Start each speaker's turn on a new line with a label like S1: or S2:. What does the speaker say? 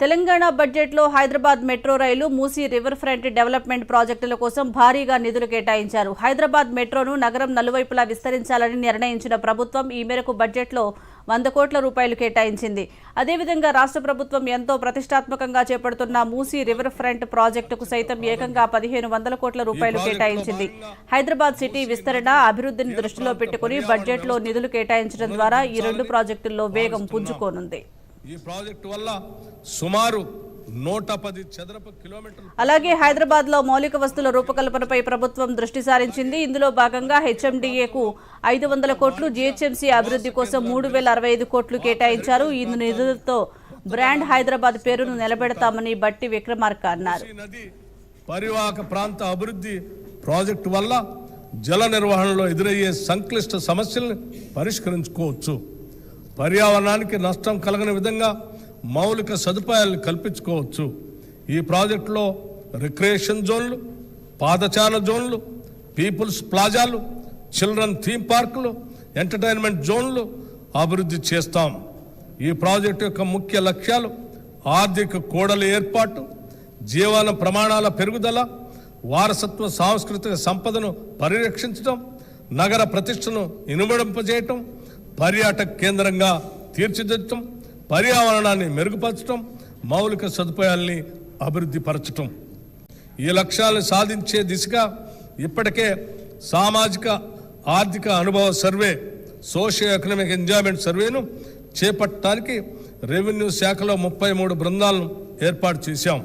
S1: తెలంగాణ బడ్జెట్లో Hyderabad metro rail Musi river front development ప్రాజెక్టుల కోసం భారీగా నిధులు కేటాయించారు. హైదరాబాద్ మెట్రోను నగరం నలువైపులా విస్తరించాలని నిర్ణయించిన ప్రభుత్వం ఈ మేరకు బడ్జెట్లో వంద కోట్ల రూపాయలు కేటాయించింది. అదేవిధంగా రాష్ట్ర ప్రభుత్వం ఎంతో ప్రతిష్టాత్మకంగా చేపడుతున్న మూసీ రివర్ ఫ్రంట్ ప్రాజెక్టుకు సైతం ఏకంగా పదిహేను వందల కోట్ల రూపాయలు కేటాయించింది. హైదరాబాద్ సిటీ విస్తరణ అభివృద్ధిని దృష్టిలో పెట్టుకుని బడ్జెట్లో నిధులు కేటాయించడం ద్వారా ఈ రెండు ప్రాజెక్టుల్లో వేగం పుంజుకోనుంది.
S2: ఈ ప్రాజెక్టు వల్ల సుమారు నూట పది చదరపు కిలోమీటర్లు
S1: అలాగే హైదరాబాద్లో మౌలిక వస్తువుల రూపకల్పనపై ప్రభుత్వం దృష్టి సారించింది. ఇందులో భాగంగా హెచ్ఎండిఏకు ఐదు వందల కోట్లు జీహెచ్ఎంసీ అభివృద్ధి కోసం మూడు వేల అరవై ఐదు కోట్లు కేటాయించారు. ఈ నిధులతో బ్రాండ్ హైదరాబాద్ పేరును నిలబెడతామని బట్టి విక్రమార్క అన్నారు.
S2: పరివాహక ప్రాంత అభివృద్ధి ప్రాజెక్టు వల్ల జల నిర్వహణలో ఎదురయ్యే సంక్లిష్ట సమస్యలను పరిష్కరించుకోవచ్చు. పర్యావరణానికి నష్టం కలగని విధంగా మౌలిక సదుపాయాలు కల్పించుకోవచ్చు. ఈ ప్రాజెక్టులో రిక్రియేషన్ జోన్లు పాదచాల జోన్లు పీపుల్స్ ప్లాజాలు చిల్డ్రన్ థీమ్ పార్కులు ఎంటర్టైన్మెంట్ జోన్లు అభివృద్ధి చేస్తాం. ఈ ప్రాజెక్టు యొక్క ముఖ్య లక్ష్యాలు ఆర్థిక కోడల ఏర్పాటు జీవన ప్రమాణాల పెరుగుదల వారసత్వ సాంస్కృతిక సంపదను పరిరక్షించడం నగర ప్రతిష్టను ఇనుమడింపజేయటం పర్యాటక కేంద్రంగా తీర్చిదిద్దటం పర్యావరణాన్ని మెరుగుపరచడం మౌలిక సదుపాయాల్ని అభివృద్ధి పరచటం ఈ లక్ష్యాలను సాధించే దిశగా ఇప్పటికే సామాజిక ఆర్థిక అనుభవ సర్వే సోషియో ఎకనామిక్ ఎంజాయ్మెంట్ సర్వేను చేపట్టడానికి రెవెన్యూ శాఖలో ముప్పై మూడు బృందాలను ఏర్పాటు చేశాం.